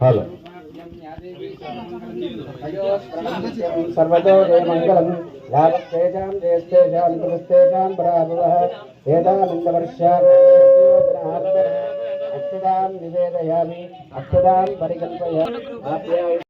Hello సర్వతో జయమంగళం యావత్తేజాం జయస్తేజాం పురస్తేజాం పరాభవః అక్షదాం నివేదయామి అక్షదాం పరికల్పయామి దేవి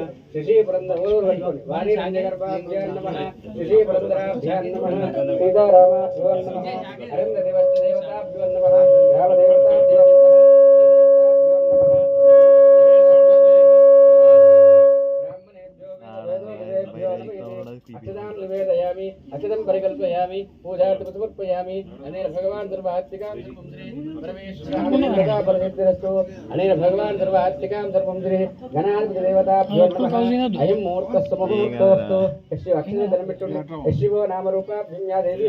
నారాయణాభ్యాం నమః ఉమామహేశ్వరాభ్యాం నమః వాణిరంజగర్భాభ్యాం నమః శశి పురందర వాణిరంజగర్భాభ్యాం నమః శశి పురందరాభ్యాం నమః సీతారామాభ్యో నమః అరుంధదేవతాభ్యో నమః రామదేవతాభ్యో నమః అక్షదాం నివేదయామి అక్షదం పరికల్పయామి పూజార్థం సమర్పయామి అనేన భగవాన్ సర్వాత్మికాం పరమేశ్వరస్తు అనేన భగవాన్ సర్వాత్మికాం సర్వం శ్రీ గణాధిపతి దేవతాభ్యో నమః అయం ముహూర్తస్సు ముహూర్తోస్తు యశ్వ అక్షరే ధనం పెట్టుండి యశివో నామరూపాభ్యమ్యా దేవీ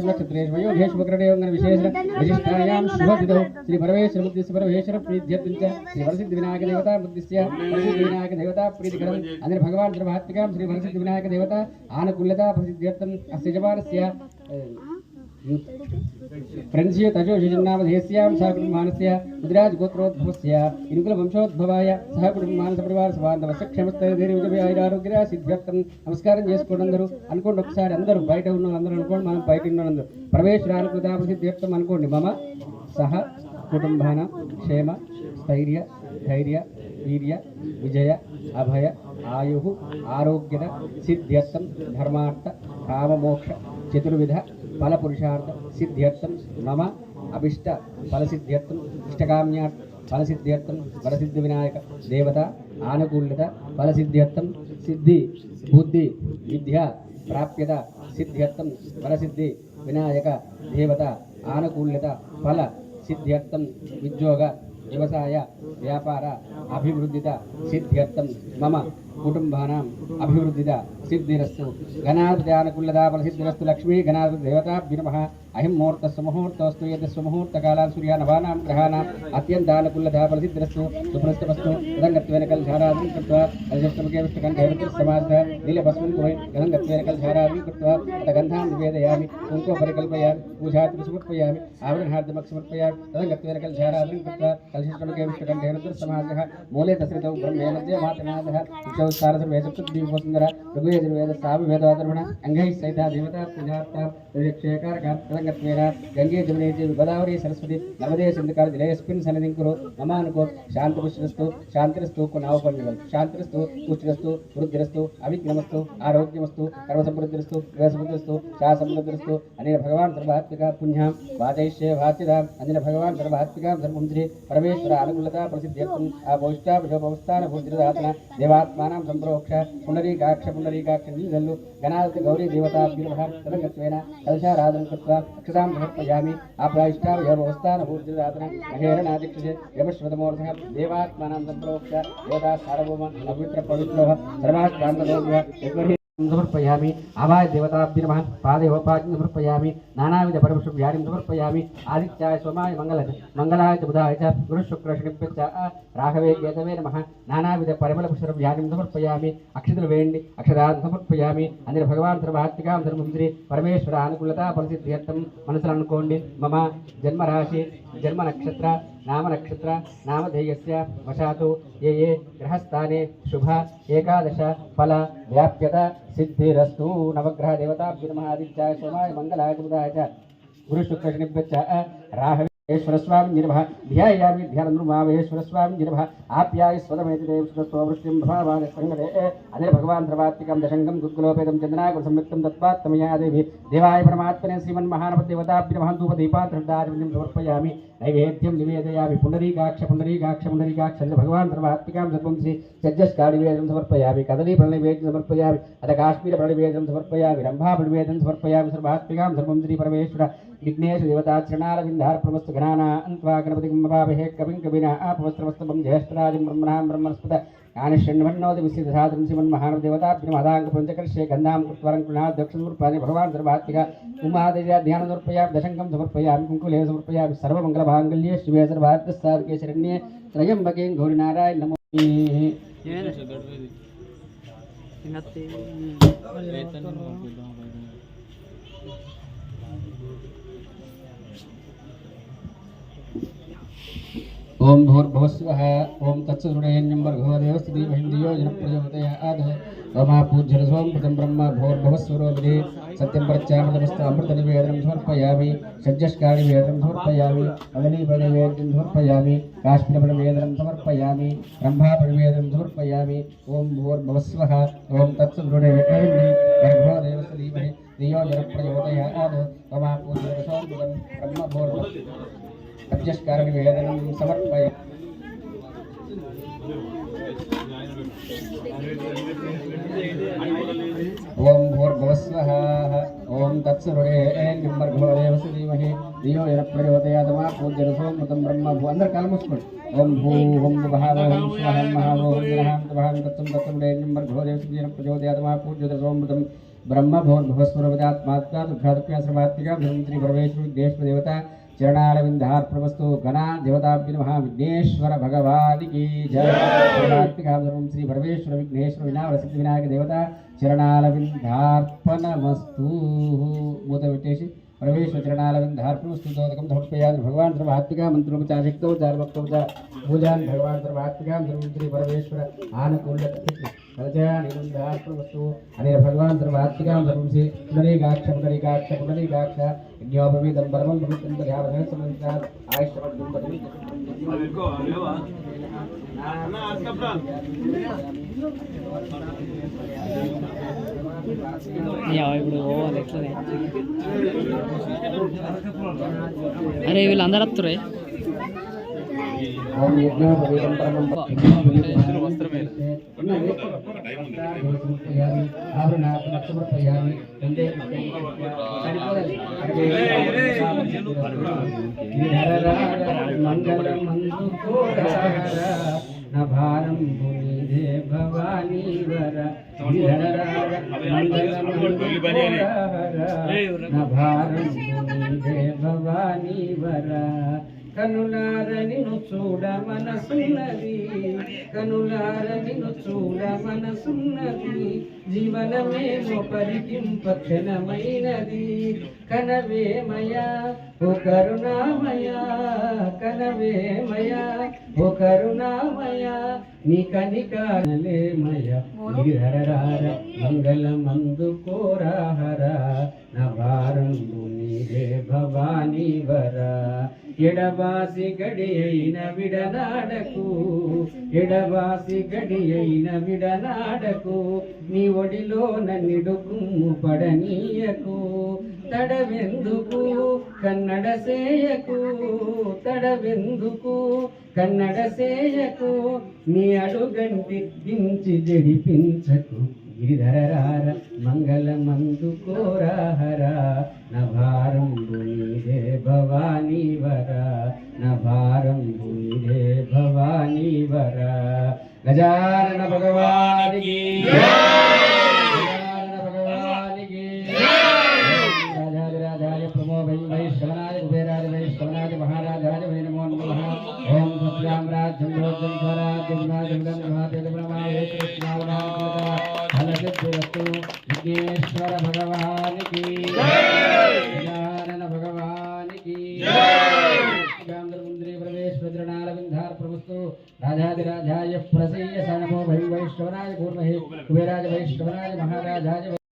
నక్షత్రేషు వయోఘేషు వక్రదేవంగన విశేష విశిష్టాయాం శుభదిదౌ శ్రీ పరమేశ్వర బుద్ధిస్య పరమేశ్వర ప్రీత్యర్థంచ. శ్రీ వరసిద్ధి వినాయక దేవత బుద్ధిస్య. వరసిద్ధి వినాయక దేవత ప్రీతికరం. అందరి భగవాన్ ద్రభాత్మికాం శ్రీ వరసిద్ధి వినాయక దేవత ఆనుకూల్యత ప్రసిద్ధ్యర్థం. అస్య జవానస్య ఫ్రెండ్స్య తజోషిజన్నామధేస్యాం సహ కుటుంబానస్య ముద్రాజ్ గోత్రోద్భవస్య ఇనుకుల వంశోద్భవాయ సహ కుటుంబాన పరివార సబాంధవస్య ఆరోగ్య సిద్ధ్యర్థం నమస్కారం చేసుకోండి అందరూ అనుకోండి ఒకసారి అందరూ. బయట ఉన్న అందరూ అనుకోండి. మనం బయట ఉన్న అందరూ ప్రవేశరానుకృత సిద్ధ్యర్థం అనుకోండి. మమ సహ కుటుంబాన క్షేమ స్థైర్య ధైర్య వీర్య విజయ అభయ ఆయు ఆరోగ్య సిద్ధ్యర్థం ధర్మార్థ కామమోక్ష చతుర్విధ ఫలపురుషార్థ సిద్ధ్యర్థం మమ అభిష్ట ఫలసిద్ధ్యర్థం ఇష్టకామ్యార్థం ఫలసిద్ధ్యర్థం వరసిద్ధి వినాయక దేవత ఆనుకూల్యత ఫలసిద్ధ్యర్థం సిద్ధి బుద్ధి విద్య ప్రాప్యత సిద్ధ్యర్థం వరసిద్ధి వినాయక దేవత ఆనుకూల్యత ఫల సిద్ధ్యర్థం ఉద్యోగ వ్యవసాయ వ్యాపార అభివృద్ధిత సిద్ధ్యర్థం మమ कुटुंबानां अभिवृद्धिदा, सिद्धिरस्तु। घनाद्यानुकुलदाफलसिद्धिरस्तु लक्ष्मी घनाद्देवताभ्युनमः अहिं मुहूर्तः सुमुहूर्तोऽस्तु यद् स्वमुहूर्तकालां सूर्यानवानां ग्रहाणां अत्यन्तानुकुलदाफलसिद्धिरस्तु सुप्रस्तमस्तु, गदङ्गत्वेन कल्धारादिं कृत्वा अजष्टमुखेविष्टकण्ठैवतिस्समासः नीलभस्मिन् कुहे गदङ्गत्वेन कल्धारादिं कृत्वा अथ गन्धां निवेदयामि कुङ्को परिकल्पयामि पूजार्थं समर्पयामि आवरणहार्थमपि समर्पयामि तदङ्गत्वेन कल्धारादिं कृत्वा कलशिष्टमुखेविष्टकण्ठैवतिस्समासः मूले दशरथौ ब्रह्मेण मातनाथः కల్హారాధం కృత్వా కల్హిష్టముఖే విష్ణుకంఠే సమాధ మూలే తస్రితౌ బ్రహ్మే వేదవాదర్మణ అంగై సైత దేవత పూజార్థ క్షేకారకాత్మేన గంగే జమునే గోదావరి సరస్వతి నర్మదే సింధుకాల జలయస్మిన్ సన్నిధిం కురు మమానుకో శాంతి పుష్టిరస్తు శాంతిరస్తు కొనావు పండుగలు శాంతిరస్తు పుష్టిరస్తు వృద్ధిరస్తు అవిఘ్నమస్తు ఆరోగ్యమస్తు సర్వసమృద్ధిరస్తు వేసముద్రస్తు శాసముద్రస్తు అనేన భగవాన్ సర్వాత్మిక పుణ్యాం వాచైష్యే వాచ్యదాం అందిన భగవాన్ సర్వాత్మిక ధర్మం శ్రీ పరమేశ్వర అనుకూలత ప్రసిద్ధ్యర్థం ఆ భవిష్టాభిషోపవస్థాన భూతిరదాతన దేవాత్మానాం సంప్రోక్ష పుండరీకాక్ష పుండరీకాక్ష నీళ్ళు గణాధిపతి గౌరీ దేవతాభ్యుర్భ తదంగత్వేన కలశారాధన కృత్వా అక్షతాం సమర్పయామి. ఆప్రాయిష్టావయవస్థాన భూతిరదాతన మహేరణాదిక్షే యమశ్వతమూర్ధ దేవాత్మానాం సంప్రోక్ష దేవతా సార్వభౌమ పవిత్ర పవిత్ర సర్వాష్టాంగ సమర్పయామి ఆవాయ దేవతాభ్య నమ పాదయోపాజ్ఞ సమర్పయామి నానావిధ పరమశు వ్యాధిం సమర్పయామి ఆదిత్యాయ సోమాయ మంగళ మంగళాయ బుధాయ చ గురు రాఘవే కేతవే నమ నానావిధ పరిమళ పుష్ప వ్యాధిం సమర్పయామి అక్షతులు వేయండి అక్షరాన్ని సమర్పయామి అందరి భగవాన్ సర్వాత్మికాం ధర్మం పరమేశ్వర అనుకూలత పరిస్థితి మనసులు అనుకోండి మమ జన్మరాశి జన్మ నక్షత్ర నామనక్షత్ర నామధేయస్య వశాతు ఏ ఏ గ్రహస్థానే శుభ ఏకాదశ ఫల వ్యాప్యత సిద్ధిరస్తు నవగ్రహ దేవతాభ్య నమః ఆదిత్యాయ సోమాయ మంగళాయ బుధాయ చ గురుశుక్రశనిభ్యచ్చ రాహవేశ్వరస్వామి నిర్భ ధ్యాయామి ధ్యానమేశ్వరస్వామి నిర్భ ఆప్యాయ స్వదమేతి దేవృష్టిం భవాన్ సంగదే అదే భగవాన్ ధ్రవాత్మికం దశంగం గుగ్గులోపేతం చంద్రాకుల సంయుక్తం దత్వాత్మయా దేవి దేవాయ పరమాత్మనే శ్రీమన్ మహానపదేవతాభ్య నమః ధూప దీపాంతర్దారివిందం సమర్పయామి నైవేద్యం నివేదయామి పుండరీకాక్ష పుండరీకాక్ష పుండరీకాక్ష భగవాన్ ధ్రవాత్మికాం సర్వం శ్రీ సజ్జస్కాడివేదం సమర్పయామి కదలీ ప్రణివేదం సమర్పయామి అత కాశ్మీర ప్రణివేదం సమర్పయామి రంభా ప్రణివేదం సమర్పయామి సర్వాత్మికాం సర్వం శ్రీ పరమేశ్వర विघ्नेश देवताक्षणारविन्दार्पणमस्तुघनाना अन्त्वा गणपतिगुम्भवावहे कविं कविना आपवस्त्रमस्तमं ज्येष्ठराजं ब्रह्मणां ब्रह्मणस्पत ज्ञानषण्वन्नोति विशिधसादृं श्रीमन्महानवदेवताभ्यमहादाङ्गपञ्चकर्षे गन्धां कृत्वरं कृणात् दक्षिणसमर्पयामि भगवान् सर्वात्मिका उमादेव्या ध्यानं समर्पयामि दशङ्कं समर्पयामि सर्वमङ्गलमाङ्गल्ये शिवे सर्वार्थस्सारके शरण्ये त्रयम्बके गौरिनारायण नमो Thank you. ओम भूर्भुस्व ओं ओम तत्सुरेण्यंबर भगवदेवस्तुति महिन्द्रियो जनप्रजोदय आदः ओमा पूज्यरसोम प्रथम ब्रह्म भूर्भुवस्वरोदे सत्यं परच्चामृतमस्त अमृतनिवेदनं समर्पयामि षड्जष्कारिवेदनं समर्पयामि, अग्निपरिवेदनं समर्पयामि काश्मीरपरिवेदनं समर्पयामि, ब्रह्मापरिवेदनं समर्पयामि। ओम भूर्भुव स्व ओम ओमा ब्रह्म भूर्भुव अडजस्ट अभ्यस्कारविभेदनं तो समर्पय ॐ भूर्भुवस्वः ॐ तत्सुरेन्द्रभोदेवस धीमहि धियो यः प्रचोदयादमा पूज्यरसोमृतं ब्रह्म भू अंदर काल मुस्कुट ॐ भू हुं भावोहं स्वहं महावोहं ग्रहां भावं तत्सं तत्सुरेन्द्रभोदेवस धीमः प्रचोदयादमा पूज्यरसोमृतं ब्रह्म भूर्भुवस्वरवदात्मात्मा दुःखादुःख्याश्रमात्मिका भ्रमन्त्री देश देवता। చరణారవిందార్ప్రవస్తు గణా దేవతాభ్య నమ విఘ్నేశ్వర భగవానికి జయాత్మికాం శ్రీ పరమేశ్వర విఘ్నేశ్వర వినాయక సిద్ధి వినాయక దేవత మూత పెట్టేసి పరమేశ్వర చరణాలవిందార్పణమస్తు దోదకం సమర్పయామి భగవాన్ సర్వాత్మికా మంత్రోపచాశక్తో చారభక్తోపచార పూజాన్ భగవాన్ సర్వాత్మికాం సర్వం శ్రీ పరమేశ్వర ఆనుకూల్య నిరుంధార్పణమస్తు అనే భగవాన్ సర్వాత్మికాం సర్వం శ్రీ పునరీకాక్ష పునరీకాక్ష పునరీకాక్ష యజ్ఞోపవీతం పరమం ఇప్పుడు పోవాలి ఎట్లనే? అరే వీళ్ళందరూ వస్తురే మంగళ యజ్ఞోపవీతం నభారం భూమిదే భవానీ వర నభారం భూమిదే భవానీ వర కనులార చూడ మనసున్నది. కనులార చూడ మనసున్నది. జీవనమే పరికింప క్షణమైనది. కనవేమయా ఓ కరుణామయా కనవేమయా ఓ కరుణామయా నీ కనికాలేమయ నిరరార మంగళ మందు కోరాహర నభారం నీరే భవానీ వర. ఎడబాసి గడియైన విడనాడకు ఎడబాసి గడియైన విడనాడకు నీ ఒడిలో నన్నిడు కుమ్ము పడనీయకు తడవెందుకు కన్నడ సేయకు తడవెందుకు కన్నడ సేయకు నీ అడుగంటి దించి జడిపించకు. గిరిధరార మంగళ మందు కోరాహర నభారం భూమిదే భవానీ వర నభారం భూమిదే భవానీ వర గజానన భగవానికి దుర్గేశ్వర భగవానికి. గజానన భగవానికి. గాంధ్రముంద్రీ ప్రవేశ్వద్రణాల వింధార్ ప్రభుస్తు రాజాదిరాజాయ ప్రసయ్య సనభో భైవైష్ణవరాయ పూర్వహే కుబేరాజ వైష్ణవరాయ మహారాజాయ